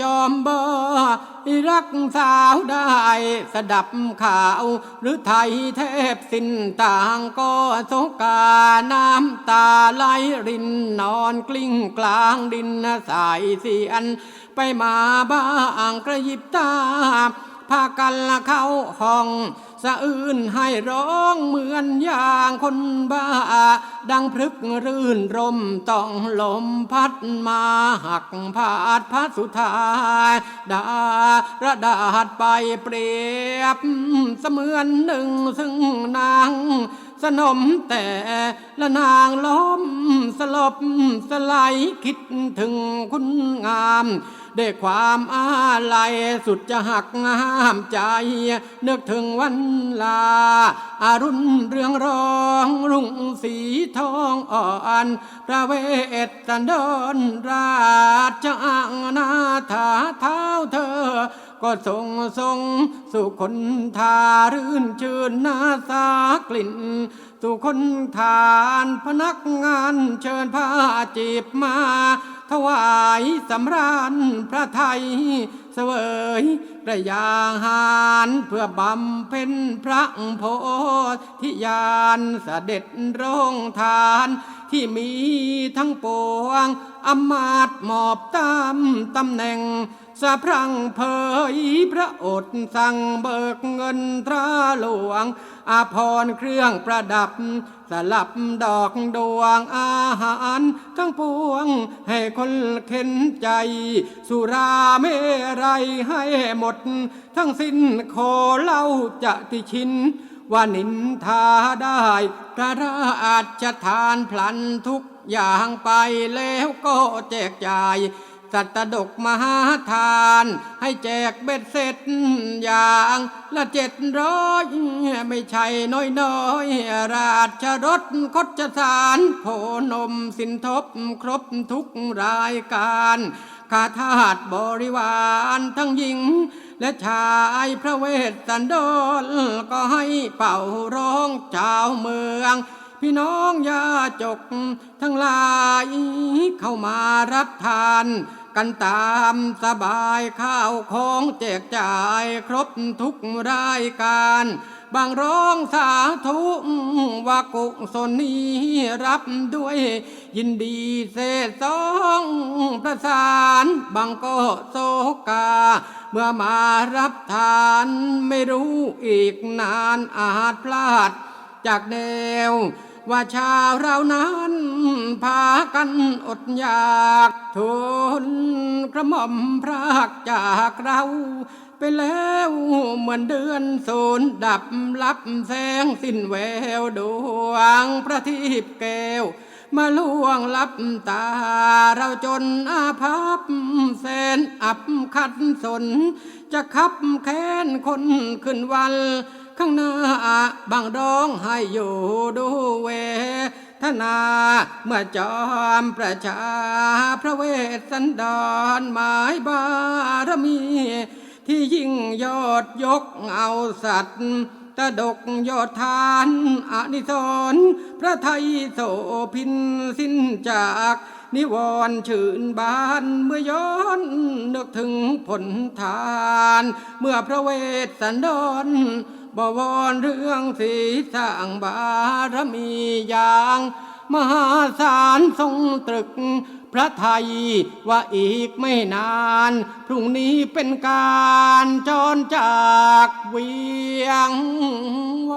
จอมบ่รักสาวได้สดับข่าว หรือไทยเทพสิ้นต่างก็โศกาน้ำตาไหลรินนอนกลิ้งกลางดินสายเสียน ไปมาบ้างกระยิบตาพากันละเข้าห้อง สะอื้นให้ร้องเหมือนอย่างคนบ้า ดังพรึกรื่นรมต้องลมพัดมาหักพาดพัดสุดท้ายดาระดาดไปเปรียบ เสมือนหนึ่งซึ่งนางสนมแต่ละนางล้มสลบสลายคิดถึงคุณงาม ด้วยความอาลัยสุดจะหักงามใจ นึกถึงวันลาอารุณเรืองรองรุ่งสีทองอ่อนพระเวทสันดรราชอังนาถาเท้าเธอ ก็ทรงทรงสุคนทารื่นชื่นนาสากลิ่นสุคนทานพนักงานเชิญผ้าจีบมา ถวายสำราญพระไทยเสวยกระยาหารเพื่อบำเพ็ญพระโพธิญาณเสด็จโรงทาน ที่มีทั้งปวงอำมาตหมอบตามตำแหน่งสะพรังเผยพระโอษฐ์สั่งเบิกเงินตราหลวง อาพรเครื่องประดับ สลับดอกดวงอาหารทั้งปวง ให้คนเข็นใจ สุราเมรัยให้หมด ทั้งสิ้นขอเล่าจะที่ชิน ว่านินทาได้พระราชทานพลันทุกอย่างไปแล้วก็แจกจ่าย สัตดกมหาทาน ให้แจกเบ็ดเสร็จอย่างละเจ็ดร้อยไม่ใช่น้อยน้อยราชรถคดสารโพนมสินทบครบทุกรายการขาทาสบริวารทั้งหญิง และชายพระเวสสันดรก็ให้เป่าร้องชาวเมือง พี่น้องยาจกทั้งหลายเข้ามารับทานกันตามสบายข้าวของแจกจ่ายครบทุกรายการ บางร้องสาธุ ว่ากุศลนี้รับด้วยยินดีเศษสองประสานบางก็โศกา เมื่อมารับทานไม่รู้อีกนานอาจพลาด จากแนวว่าชาวเรานั้น พากันอดอยากทุนกระหม่อมพรากจากเราไปแล้วเหมือนเดือนสูนดับลับแสงสิ้นแววดวงพระทิพย์แก้วมาล่วงลับตาเราจนอาภัพแสนอับขัดสน จะขับแค้นคนขึ้นวัน ข้างหน้าบางร้องให้อยู่ดูเว นา เมื่อจอมประชาพระเวสสันดรหมายบารมี ที่ยิ่งยอดยกเอาสัตว์ตะดกยอดทานอนิสรพระไทยโสพินสิ้นจากนิวรณ์ชื่นบานเมื่อย้อนนึกถึงผลทาน เมื่อพระเวสสันดร บวรเรื่องสีสร้างบารมีอย่าง มหาศาลทรงตรึก พระไทยว่าอีกไม่นาน พรุ่งนี้เป็นการจรจากเวียงว